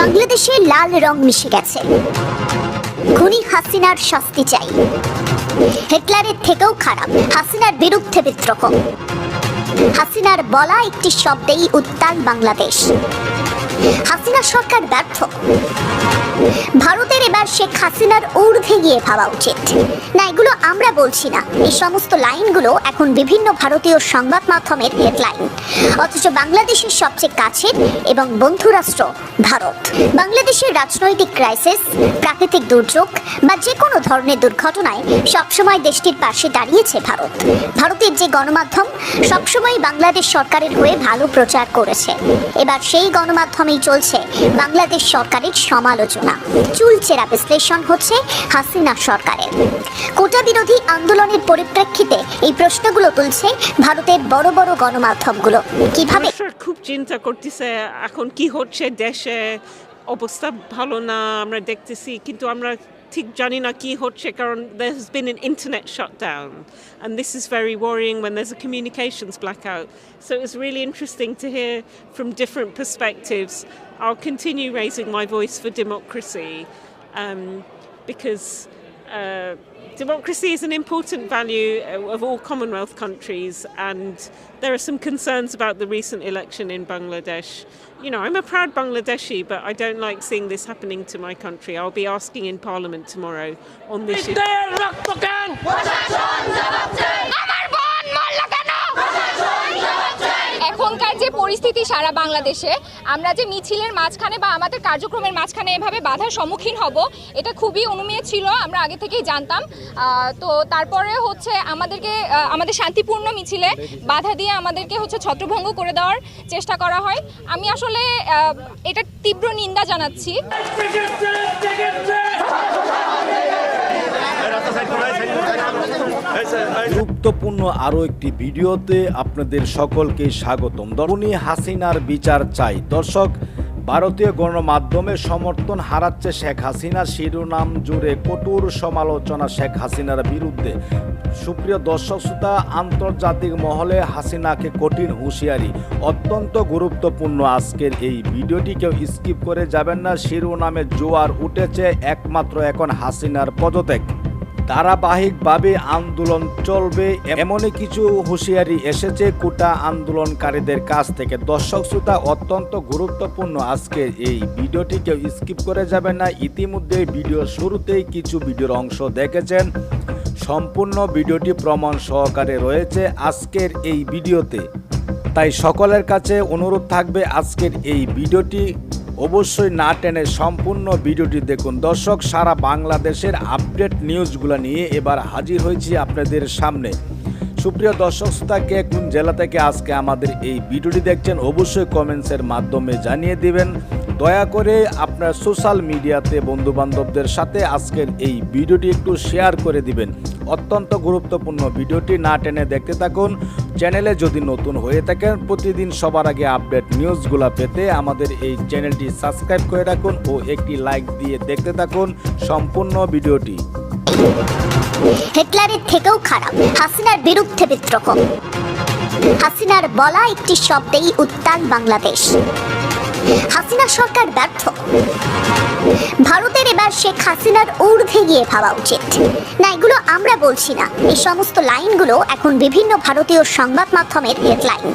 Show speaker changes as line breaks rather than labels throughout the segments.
বাংলাদেশে লাল রং মিশে গেছে। খুনি হাসিনার শাস্তি চাই। হিটলারের থেকেও খারাপ, হাসিনার বিরুদ্ধে বিদ্রোহ। হাসিনার বলা একটি শব্দেই উত্তাল বাংলাদেশ। হাসিনা সরকার ব্যর্থ। ভারতের এবার শেখ হাসিনার ঊর্ধ্বে গিয়ে ভাবা উচিত। না, এগুলো আমরা বলছি না। এই সমস্ত লাইনগুলো এখন বিভিন্ন ভারতীয় সংবাদ মাধ্যমের হেডলাইন। অথচ বাংলাদেশের সবচেয়ে কাছের এবং বন্ধু রাষ্ট্র ভারত। বাংলাদেশের রাজনৈতিক ক্রাইসিস প্রাকৃতিক দুর্যোগ বা যে কোনো ধরনের দুর্ঘটনায় সবসময় দেশটির পাশে দাঁড়িয়েছে ভারত। ভারতের যে গণমাধ্যম সবসময় বাংলাদেশ সরকারের হয়ে ভালো প্রচার করেছে। এবার সেই গণমাধ্যমেই চলছে বাংলাদেশ সরকারের সমালোচনা। চুলচেরা বিশ্লেষণ হচ্ছে হাসিনা সরকারের। কোটা বিরোধী আন্দোলনের পরিপ্রেক্ষিতে এই প্রশ্নগুলো তুলছে ভারতের বড় বড় গণমাধ্যমগুলো। কীভাবে?
খুব চিন্তা করতেছে, এখন কি হচ্ছে, দেশে অবস্থা ভালো না, আমরা দেখতেছি, কিন্তু আমরা ঠিক জানি না কি হচ্ছে কারণ there has been an internet shutdown and this is very worrying when there's a communications blackout so it's really interesting to hear from different perspectives I'll continue raising my voice for democracy um, because uh, democracy is an important value uh, of all Commonwealth countries, and there are some concerns about the recent election in Bangladesh. You know, I'm a proud Bangladeshi, but I don't like seeing this happening to my country. I'll be asking in Parliament tomorrow on this issue.
এখনকার যে পরিস্থিতি সারা বাংলাদেশে আমরা যে মিছিলের মাঝখানে বা আমাদের কার্যক্রমের মাঝখানে এভাবে বাধার সম্মুখীন হব এটা খুবই অনুমেয় ছিল আমরা আগে থেকেই জানতাম তো তারপরে হচ্ছে আমাদেরকে আমাদের শান্তিপূর্ণ মিছিলে বাধা দিয়ে আমাদেরকে হচ্ছে ছত্রভঙ্গ করে দেওয়ার চেষ্টা করা হয় আমি আসলে এটা তীব্র নিন্দা জানাচ্ছি
গুরুত্বপূর্ণ আরও একটি ভিডিওতে আপনাদের সকলকে স্বাগতম। দরুনি হাসিনার বিচার চাই। দর্শক, ভারতীয় গণমাধ্যমে সমর্থন হারাচ্ছে শেখ হাসিনা। শিরোনাম জুড়ে কঠোর সমালোচনা শেখ হাসিনার বিরুদ্ধে। সুপ্রিয় দর্শক শ্রোতা, আন্তর্জাতিক মহলে হাসিনাকে কঠিন হুঁশিয়ারি। অত্যন্ত গুরুত্বপূর্ণ আজকের এই ভিডিওটি। কেউ স্কিপ করে যাবেন না, শিরোনামে জোয়ার উঠেছে একমাত্র এখন হাসিনার পদত্যাগ। ধারাবাহিকভাবে আন্দোলন চলবে, এমনই কিছু হুঁশিয়ারি এসেছে কোটা আন্দোলনকারীদের কাছ থেকে। দর্শক শ্রোতা, অত্যন্ত গুরুত্বপূর্ণ আজকে এই ভিডিওটি। কেউ স্কিপ করে যাবে না ইতিমধ্যে ভিডিও শুরুতেই কিছু ভিডিওর অংশ দেখেছেন। সম্পূর্ণ ভিডিওটি প্রমাণ সহকারে রয়েছে আজকের এই ভিডিওতে। তাই সকলের কাছে অনুরোধ থাকবে আজকের এই ভিডিওটি অবশ্যই না টেনে সম্পূর্ণ ভিডিওটি দেখুন। দর্শক, সারা বাংলাদেশের আপডেট নিউজগুলো নিয়ে এবার হাজির হয়েছি আপনাদের সামনে। সুপ্রিয় দর্শক শ্রোতা কে কোন জেলা থেকে আজকে আমাদের এই ভিডিওটি দেখছেন, অবশ্যই কমেন্টসের মাধ্যমে জানিয়ে দিবেন। দয়া করে আপনার সোশ্যাল মিডিয়াতে বন্ধু বান্ধবদের সাথে আজকের এই ভিডিওটি একটু শেয়ার করে দিবেন। অত্যন্ত গুরুত্বপূর্ণ। ভিডিওটি না টেনে দেখতে থাকুন। চ্যানেলে যদি নতুন হয়ে থাকেন, প্রতিদিন সবার আগে আপডেট নিউজগুলো পেতে আমাদের এই চ্যানেলটি সাবস্ক্রাইব করে রাখুন ও একটি লাইক দিয়ে দেখতে থাকুন সম্পূর্ণ ভিডিওটি।
হিটলারের থেকেও খারাপ। হাসিনার বিরুদ্ধে বিদ্রোহ। হাসিনার বলা একটি শব্দেই উত্তাল বাংলাদেশ। হাসিনা সরকার ব্যর্থ। ভারতের এবার শেখ হাসিনার ঊর্ধ্বে গিয়ে ভাবা উচিত। না, এগুলো আমরা বলছি না। এই সমস্ত লাইনগুলো এখন বিভিন্ন ভারতীয় সংবাদ মাধ্যমের হেডলাইন।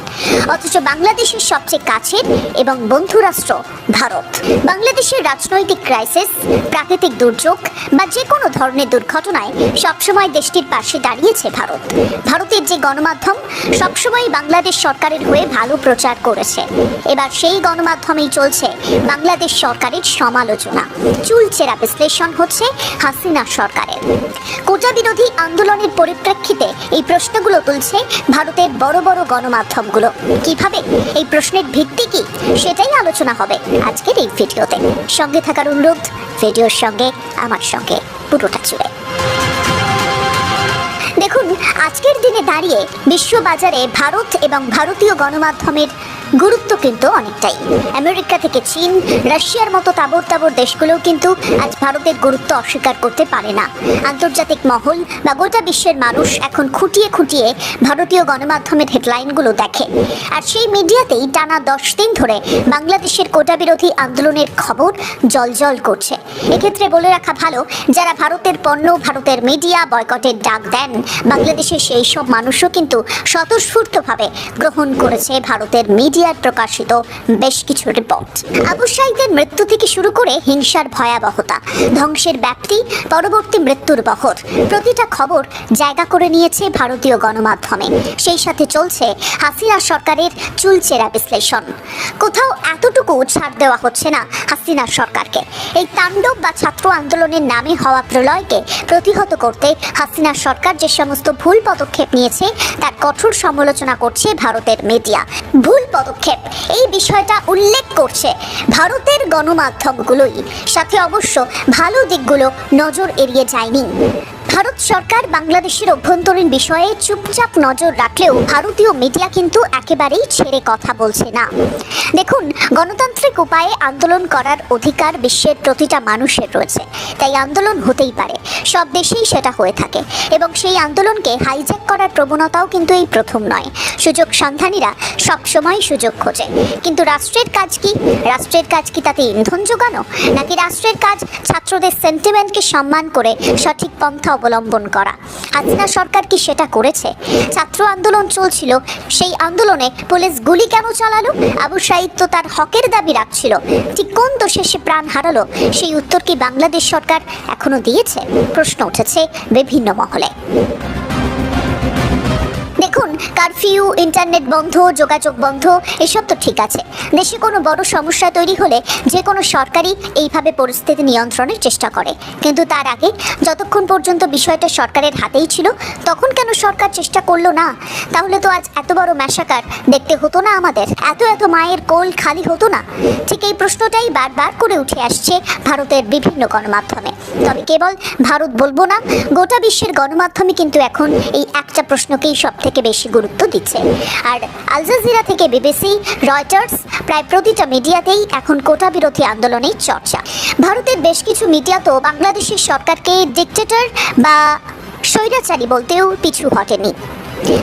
অথচ বাংলাদেশের সবচেয়ে কাছের এবং বন্ধু রাষ্ট্র ভারত। বাংলাদেশের রাজনৈতিক ক্রাইসিস প্রাকৃতিক দুর্যোগ বা যে কোনো ধরনের দুর্ঘটনায় সবসময় দেশটির পাশে দাঁড়িয়েছে ভারত। ভারতের যে গণমাধ্যম সবসময় বাংলাদেশ সরকারের হয়ে ভালো প্রচার করেছে। এবার সেই গণমাধ্যমেই চলছে বাংলাদেশ সরকারের সমালোচনা। চুলচেরা বিশ্লেষণ হচ্ছে হাসিনা সরকারের। কোটা বিরোধী আন্দোলনের পরিপ্রেক্ষিতে এই প্রশ্নগুলো তুলছে ভারতের বড় বড় গণমাধ্যমগুলো। কীভাবে? এই প্রশ্নের ভিত্তি কি? সেটাই আলোচনা হবে আজকের এই ভিডিওতে। সঙ্গে থাকার অনুরোধ, ভিডিওর সঙ্গে, আমার সঙ্গে, পুরোটা জুড়ে। দেখুন, আজকের দিনে দাঁড়িয়ে বিশ্ববাজারে ভারত এবং ভারতীয় গণমাধ্যমের গুরুত্ব কিন্তু অনেকটাই। আমেরিকা থেকে চীন, রাশিয়ার মতো তাবর তাবর দেশগুলোও কিন্তু আজ ভারতের গুরুত্ব অস্বীকার করতে পারে না। আন্তর্জাতিক মহল বা গোটা বিশ্বের মানুষ এখন খুঁটিয়ে খুঁটিয়ে ভারতীয় গণমাধ্যমের হেডলাইনগুলো দেখে। আর সেই মিডিয়াতেই টানা দশ দিন ধরে বাংলাদেশের কোটা বিরোধী আন্দোলনের খবর জলজল করছে। এক্ষেত্রে বলে রাখা ভালো, যারা ভারতের পণ্য, ভারতের মিডিয়া বয়কটের ডাক দেন, বাংলাদেশের সেই সব মানুষও কিন্তু স্বতঃস্ফূর্তভাবে গ্রহণ করেছে ভারতের মিডিয়ার প্রকাশিত বেশ কিছু রিপোর্ট আবু সাইদের মৃত্যু থেকে শুরু করে হিংসার ভয়াবহতা, ধ্বংসের ব্যাপ্তি, পরবর্তী মৃত্যুর বহর, প্রতিটা খবর জায়গা করে নিয়েছে ভারতীয় গণমাধ্যমে। সেই সাথে চলছে হাসিনা সরকারের চুলচেরা বিশ্লেষণ। কোথাও এতটুকু ছাড় দেওয়া হচ্ছে না হাসিনা সরকারকে। এই তাণ্ডব বা ছাত্র আন্দোলনের নামে হওয়া প্রলয়কে প্রতিহত করতে হাসিনা সরকার যে সমস্ত ভুল পদক্ষেপ নিয়েছে, তার কঠোর সমালোচনা করছে ভারতের মিডিয়া ভুল পদক্ষেপ এই বিষয়টা উল্লেখ করছে ভারতের গণমাধ্যমগুলোই। সাথে অবশ্য ভালো দিকগুলো নজর এড়িয়ে যায়নি। ভারত সরকার বাংলাদেশের অভ্যন্তরীণ বিষয়ে চুপচাপ নজর রাখলেও ভারতীয় মিডিয়া কিন্তু একেবারেই ছেড়ে কথা বলছে না। দেখুন, গণতান্ত্রিক উপায়ে আন্দোলন করার অধিকার বিশ্বের প্রতিটা মানুষের রয়েছে। তাই আন্দোলন হতেই পারে, সব দেশেই সেটা হয়ে থাকে। এবং সেই আন্দোলনকে হাইজ্যাক করার প্রবণতাও কিন্তু এই প্রথম নয়। সুযোগ সন্ধানীরা সবসময় সুযোগ খোঁজে। কিন্তু রাষ্ট্রের কাজ কি? রাষ্ট্রের কাজ কি তাতে ইন্ধন যোগানো? নাকি রাষ্ট্রের কাজ ছাত্রদের সেন্টিমেন্টকে সম্মান করে সঠিক পন্থা অবলম্বন করা। হাসিনা সরকার কি সেটা করেছে? ছাত্র আন্দোলন চলছিল, সেই আন্দোলনে পুলিশ গুলি কেন চালালো? আবু সাইদ তো তার হকের দাবি রাখছিল। ঠিক কোন দোষে সে প্রাণ হারালো? সেই উত্তর কি বাংলাদেশ সরকার এখনও দিয়েছে? প্রশ্ন উঠেছে বিভিন্ন মহলে। দেখুন কারফিউ ইন্টারনেট বন্ধ, যোগাযোগ বন্ধ, এসব তো ঠিক আছে। দেশে কোনো বড় সমস্যা তৈরি হলে যে কোনো সরকারই এইভাবে পরিস্থিতি নিয়ন্ত্রণের চেষ্টা করে। কিন্তু তার আগে যতক্ষণ পর্যন্ত বিষয়টা সরকারের হাতেই ছিল, তখন কেন সরকার চেষ্টা করল না? তাহলে তো আজ এত বড় ম্যাসাকার দেখতে হতো না আমাদের। এত এত মায়ের কোল খালি হতো না। ঠিক এই প্রশ্নটাই বারবার করে উঠে আসছে ভারতের বিভিন্ন গণমাধ্যমে। তবে কেবল ভারত বলব না, গোটা বিশ্বের গণমাধ্যমে কিন্তু এখন এই একটা প্রশ্নকেই সব থেকে বেশি গুরুত্ব দিচ্ছে। আর আলজাজিরা থেকে বিবিসি, রয়টার্স, প্রায় প্রতিটা মিডিয়াতেই এখন কোটা বিরোধী আন্দোলনের চর্চা। ভারতের বেশ কিছু মিডিয়া তো বাংলাদেশের সরকারকে ডিকটেটর বা স্বৈরাচারী বলতেও পিছু হটেনি।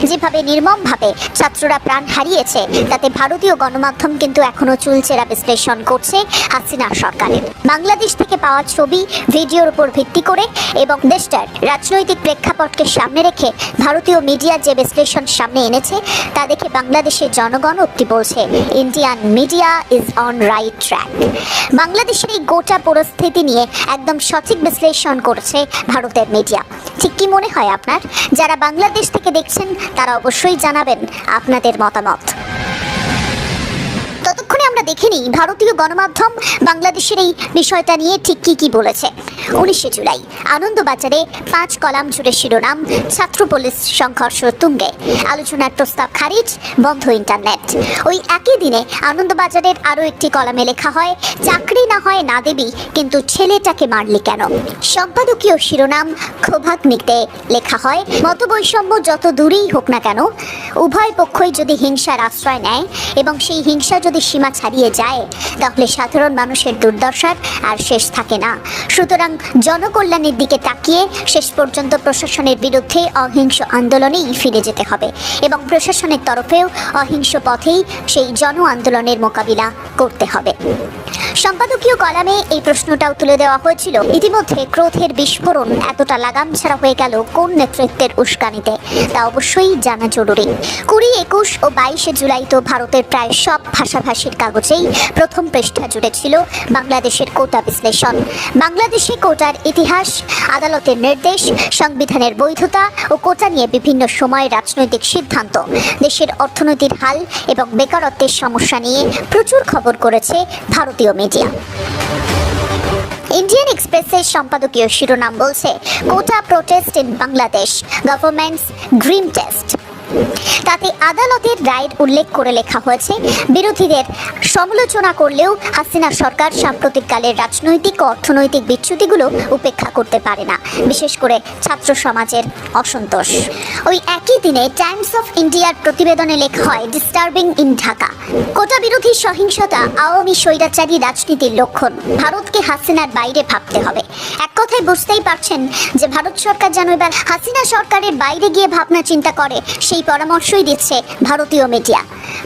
যেভাবে নির্মমভাবে ছাত্ররা প্রাণ হারিয়েছে, তাতে ভারতীয় গণমাধ্যম কিন্তু এখনও চুলচেরা বিশ্লেষণ করছে হাসিনা সরকারের। বাংলাদেশ থেকে পাওয়া ছবি, ভিডিওর উপর ভিত্তি করে এবং দেশটার রাজনৈতিক প্রেক্ষাপটকে সামনে রেখে ভারতীয় মিডিয়া যে বিশ্লেষণ সামনে এনেছে, তা দেখে বাংলাদেশের জনগণ উক্তি বলছে Indian media is on right track বাংলাদেশের এই গোটা পরিস্থিতি নিয়ে একদম সঠিক বিশ্লেষণ করছে ভারতের মিডিয়া। ঠিক কি মনে হয় আপনার? যারা বাংলাদেশ থেকে দেখছেন তারা অবশ্যই জানাবেন আপনাদের মতামত। দেখে নিই, ভারতীয় গণমাধ্যম বাংলাদেশের এই বিষয়টা নিয়ে ঠিক কি কি বলেছে। উনিশে জুলাই, আনন্দবাজারে পাঁচ কলাম জুড়ে শিরোনাম, ছাত্র পুলিশ সংঘর্ষ তুঙ্গে। আলোচনার প্রস্তাব খারিজ, বন্ধ ইন্টারনেট। ওই একই দিনে আনন্দবাজারের আরও একটি কলামে লেখা হয়, চাকরি না হয় না দেবি, কিন্তু ছেলেটাকে মারলি কেন? সম্পাদকীয় শিরোনাম ক্ষোভাগ্নিতে লেখা হয়, মতবৈষম্য যত দূরেই হোক না কেন, উভয় পক্ষই যদি হিংসার আশ্রয় নেয় এবং সেই হিংসা যদি সীমা ছাড়িয়ে যায়। তাহলে সাধারণ মানুষের দুর্দশার আর শেষ থাকে না। সুতরাং জনকল্যাণের দিকে তাকিয়ে শেষ পর্যন্ত প্রশাসনের বিরুদ্ধে অহিংস আন্দোলনেই ফিরে যেতে হবে এবং প্রশাসনের তরফেও অহিংস পথেই সেই জন আন্দোলনের মোকাবিলা করতে হবে। সম্পাদকীয় কলামে এই প্রশ্নটাও তুলে দেওয়া হয়েছিল। ইতিমধ্যে ক্রোধের বিস্ফোরণ এতটা লাগাম ছাড়া হয়ে গেল কোন নেতৃত্বের উস্কানিতে? তা অবশ্যই জানা জরুরি। কুড়ি, একুশ ও বাইশে জুলাই তো ভারতের প্রায় সব ভাষাভাষীর কাগজেই প্রথম পৃষ্ঠা জুড়ে ছিল বাংলাদেশের কোটা বিশ্লেষণ। বাংলাদেশে কোটার ইতিহাস, আদালতের নির্দেশ, সংবিধানের বৈধতা ও কোটা নিয়ে বিভিন্ন সময় রাজনৈতিক সিদ্ধান্ত। দেশের অর্থনৈতিক হাল এবং বেকারত্বের সমস্যা নিয়ে প্রচুর খবর করেছে ভারতীয় মিডিয়া। ইন্ডিয়ান এক্সপ্রেসের সম্পাদকীয় শিরোনাম বলছে, quota protest in Bangladesh, government's dream test. তাতে আদালতের রায়ের উল্লেখ করে লেখা হয়েছে, বিরোধীদের সমালোচনা করলেও হাসিনা সরকার সাম্প্রতিককালের রাজনৈতিক ও অর্থনৈতিক বিচ্যুতিগুলো উপেক্ষা করতে পারে না, বিশেষ করে ছাত্র সমাজের অসন্তোষ। ওই একই দিনে টাইমস অফ ইন্ডিয়ার প্রতিবেদনে লেখা হয়, ডিস্টার্বিং ইন ঢাকা। কোটা বিরোধী সহিংসতা, আওয়ামী স্বৈরাচারী রাজনীতির লক্ষণ, ভারতকে হাসিনার বাইরে ভাবতে হবে। এক কথায় বুঝতেই পারছেন যে ভারত সরকার যেন এবার হাসিনা সরকারের বাইরে গিয়ে ভাবনা চিন্তা করে, সেই পরামর্শই দিচ্ছে ভারতীয় মিডিয়া।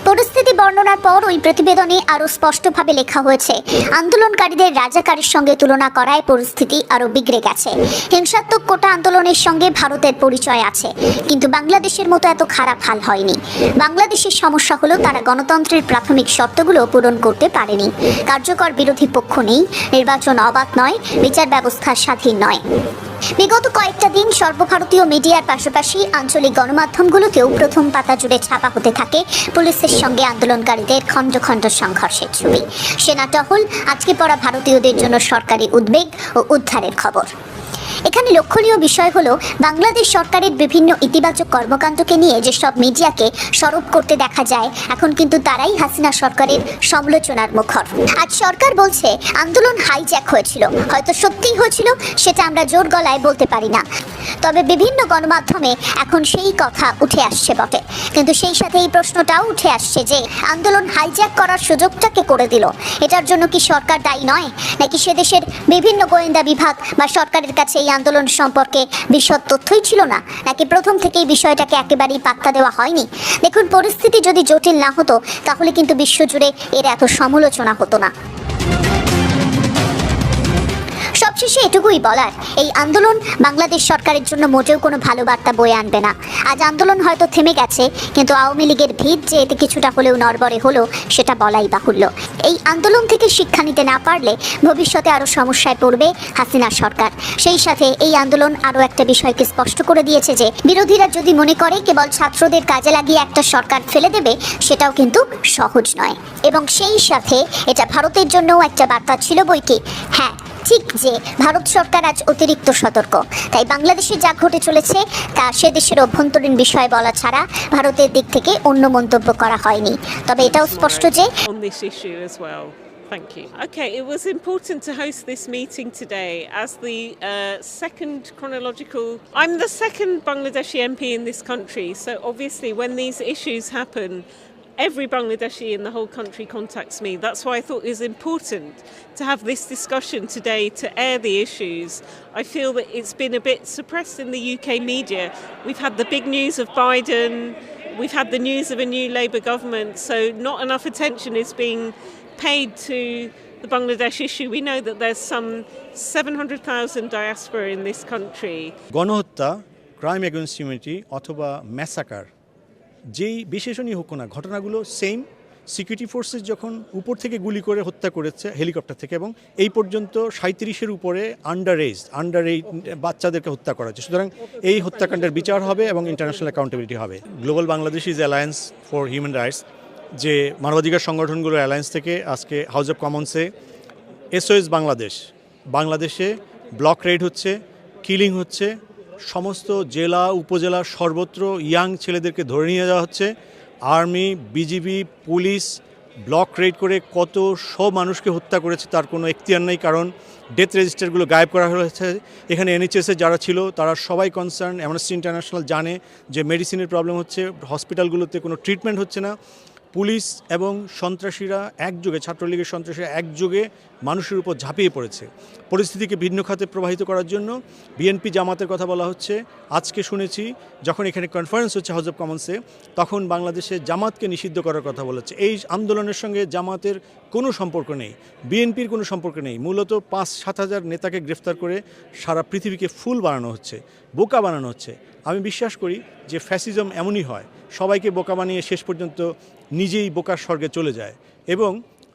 পরিস্থিতি বর্ণনার পর ওই প্রতিবেদনে আরও স্পষ্টভাবে লেখা হয়েছে, আন্দোলনকারীদের রাজাকারের সঙ্গে তুলনা করায় পরিস্থিতি আরও বিগড়ে গেছে। হিংসাত্মক কোটা আন্দোলনের সঙ্গে ভারতের পরিচয় আছে, কিন্তু বাংলাদেশের মতো এত খারাপ হাল হয়নি। বাংলাদেশের সমস্যা হলো তারা গণতন্ত্রের প্রাথমিক শর্তগুলো পূরণ করতে পারেনি। কার্যকর বিরোধী পক্ষ নেই, নির্বাচন অবাধ নয়, বিচার ব্যবস্থা স্বাধীন নয়। বিগত কয়েকটা দিন সর্বভারতীয় মিডিয়ার পাশাপাশি আঞ্চলিক গণমাধ্যমগুলোতেও প্রথম পাতা জুড়ে ছাপা হতে থাকে পুলিশের সঙ্গে আন্দোলনকারীদের খণ্ড খণ্ড সংঘর্ষের ছবি। সেনা টহল, আজকে পড়া ভারতীয়দের জন্য সরকারি উদ্বেগ ও উদ্ধারের খবর। এখানে লক্ষণীয় বিষয় হলো, বাংলাদেশ সরকারের বিভিন্ন ইতিবাচক কর্মকাণ্ডকে নিয়ে যেসব মিডিয়াকে সরব করতে দেখা যায়, এখন কিন্তু তারাই হাসিনা সরকারের সমালোচনার মুখর। আজ সরকার বলছে, আন্দোলন হাইজ্যাক হয়েছিল। হয়তো সত্যিই হয়েছিল, সেটা আমরা জোর গলায় বলতে পারি না। তবে বিভিন্ন গণমাধ্যমে এখন সেই কথা উঠে আসছে বটে। কিন্তু সেই সাথে এই প্রশ্নটাও উঠে আসছে যে, আন্দোলন হাইজ্যাক করার সুযোগটাকে করে দিল। এটার জন্য কি সরকার দায়ী নয়? নাকি সে দেশের বিভিন্ন গোয়েন্দা বিভাগ বা সরকারের কাছে এই আন্দোলন সম্পর্কে বিশদ তথ্যই ছিল না। নাকি প্রথম থেকেই বিষয়টাকে একেবারেই পাত্তা দেওয়া হয়নি? দেখুন, পরিস্থিতি যদি জটিল না হতো, তাহলে কিন্তু বিশ্বজুড়ে এর এত সমালোচনা হতো না। সবশেষে এটুকুই বলার, এই আন্দোলন বাংলাদেশ সরকারের জন্য মোটেও কোনো ভালো বার্তা বয়ে আনবে না। আজ আন্দোলন হয়তো থেমে গেছে, কিন্তু আওয়ামী লীগের ভিত যে এতে কিছুটা হলেও নড়বড়ে হলো, সেটা বলাই বাহুল্য। এই আন্দোলন থেকে শিক্ষা নিতে না পারলে ভবিষ্যতে আরও সমস্যায় পড়বে হাসিনা সরকার। সেই সাথে এই আন্দোলন আরও একটা বিষয়কে স্পষ্ট করে দিয়েছে যে, বিরোধীরা যদি মনে করে কেবল ছাত্রদের কাজে লাগিয়ে একটা সরকার ফেলে দেবে, সেটাও কিন্তু সহজ নয়। এবং সেই সাথে এটা ভারতের জন্যও একটা বার্তা ছিল বইকে হ্যাঁ ঠিক যে ভারত সরকার আজ অতিরিক্ত সতর্ক তাই বাংলাদেশে যা ঘটে চলেছে তা সে দেশের অভ্যন্তরীণ বিষয় বলা ছাড়া ভারতের দিক থেকে অন্য মন্তব্য করা হয়নি তবে এটাও স্পষ্ট যে.
Thank you. Okay, it was important to host this meeting today as the uh, second chronological. I'm the second Bangladeshi MP in this country, so obviously, when these issues happen, every Bangladeshi in the whole country contacts me. That's why I thought it was important to have this discussion today to air the issues. I feel that it's been a bit suppressed in the UK media. We've had the big news of Biden. We've had the news of a new Labour government, so not enough attention is being paid to the Bangladesh issue. We know that there's some 700,000 diaspora in this country.
গণহত্যা crime against humanity অথবা massacre যেই বিশেষণই হোক না ঘটনাগুলো same security forces যখন উপর থেকে গুলি করে হত্যা করেছে হেলিকপ্টার থেকে এবং এই পর্যন্ত সাঁত্রিশের উপরে আন্ডার এজ আন্ডার এই বাচ্চাদেরকে হত্যা করা হচ্ছে। সুতরাং এই হত্যাকাণ্ডের বিচার হবে এবং ইন্টারন্যাশনাল অ্যাকাউন্টেবিলিটি হবে। Global Bangladesh is alliance for human rights যে মানবাধিকার সংগঠনগুলোর অ্যালায়েন্স থেকে আজকে হাউস অফ কমন্সে এসওএস বাংলাদেশ বাংলাদেশে ব্লক রেড হচ্ছে কিলিং হচ্ছে সমস্ত জেলা উপজেলা সর্বত্র ইয়াং ছেলেদেরকে ধরে নিয়ে যাওয়া হচ্ছে। Army, BGB, police block raid করে কত সব মানুষকে হত্যা করেছে, তার কোনো এখতিয়ার নেই, কারণ ডেথ রেজিস্টারগুলো গায়েব করা হয়েছে। এখানে এনএইচএসে যারা ছিল, তারা সবাই কনসার্ন অ্যামনেস্টি ইন্টারন্যাশনাল জানে যে মেডিসিনের প্রবলেম হচ্ছে হসপিটালগুলোতে কোনো ট্রিটমেন্ট হচ্ছে না। পুলিশ এবং সন্ত্রাসীরা একযোগে, ছাত্রলীগের সন্ত্রাসীরা একযোগে মানুষের উপর ঝাঁপিয়ে পড়েছে। পরিস্থিতিকে ভিন্ন খাতে প্রবাহিত করার জন্য বিএনপি জামাতের কথা বলা হচ্ছে। আজকে শুনেছি, যখন এখানে কনফারেন্স হচ্ছে হাউস অফ কমন্সে তখন বাংলাদেশে জামাতকে নিষিদ্ধ করার কথা বলা হচ্ছে। এই আন্দোলনের সঙ্গে জামাতের কোনো সম্পর্ক নেই, বিএনপির কোনো সম্পর্ক নেই। মূলত পাঁচ সাত হাজার নেতাকে গ্রেফতার করে সারা পৃথিবীকে ফুল বানানো হচ্ছে, বোকা বানানো হচ্ছে। আমি বিশ্বাস করি যে ফ্যাসিজম এমনই হয়। সবাইকে বোকা বানিয়ে শেষ পর্যন্ত নিজেই বোকার স্বর্গে চলে যায়। এবং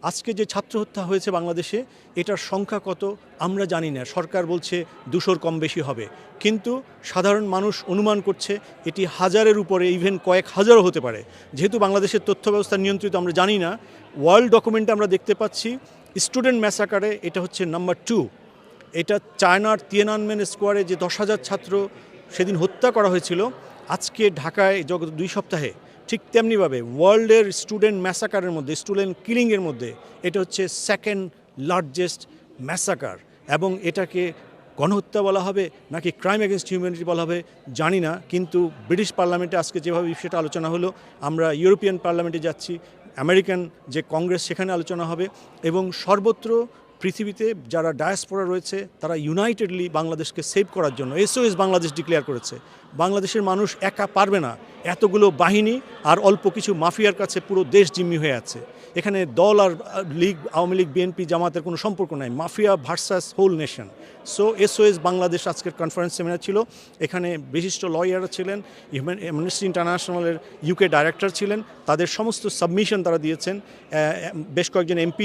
আজকে যে ছাত্র হত্যা হয়েছে বাংলাদেশে, এটার সংখ্যা কত আমরা জানি না। সরকার বলছে দুশোর কম বেশি হবে। কিন্তু সাধারণ মানুষ অনুমান করছে এটি হাজারের উপরে ইভেন কয়েক হাজারও হতে পারে। যেহেতু বাংলাদেশের তথ্য ব্যবস্থা নিয়ন্ত্রিত আমরা জানি না, ওয়ার্ল্ড ডকুমেন্টে আমরা দেখতে পাচ্ছি স্টুডেন্ট ম্যাসাকারে এটা হচ্ছে নাম্বার টু। এটা চায়নার তিয়েনানমেন স্কোয়ারে যে দশ হাজার ছাত্র সেদিন হত্যা করা হয়েছিল, আজকে ঢাকায় দুই সপ্তাহে। ঠিক তেমনিভাবে ওয়ার্ল্ডের স্টুডেন্ট ম্যাসাকারের মধ্যে, স্টুডেন্ট কিলিংয়ের মধ্যে, এটা হচ্ছে সেকেন্ড লার্জেস্ট ম্যাসাকার। এবং এটাকে গণহত্যা বলা হবে নাকি ক্রাইম এগেনস্ট হিউম্যানিটি বলা হবে, জানি না। কিন্তু ব্রিটিশ পার্লামেন্টে আজকে যেভাবে বিষয়টা আলোচনা হলো, আমরা ইউরোপিয়ান পার্লামেন্টে যাচ্ছি, আমেরিকান যে কংগ্রেস সেখানে আলোচনা হবে এবং সর্বত্র পৃথিবীতে যারা ডায়াসপোরা রয়েছে, তারা ইউনাইটেডলি বাংলাদেশকে সেভ করার জন্য এসওএস বাংলাদেশ ডিক্লেয়ার করেছে। বাংলাদেশের মানুষ একা পারবে না। এতগুলো বাহিনী আর অল্প কিছু মাফিয়ার কাছে পুরো দেশ জিম্মি হয়ে আছে। এখানে দল আর লীগ, আওয়ামী লীগ বিএনপি জামাতের কোনো সম্পর্ক নাই। Mafia versus whole nation so SOS Bangladesh আজকের কনফারেন্স সেমিনার ছিল। এখানে বিশিষ্ট লয়াররা ছিলেন হিউম্যান অ্যামনেস্টি ইন্টারন্যাশনালের ইউকে ডাইরেক্টর ছিলেন। তাদের সমস্ত সাবমিশন তারা দিয়েছেন। বেশ কয়েকজন এমপি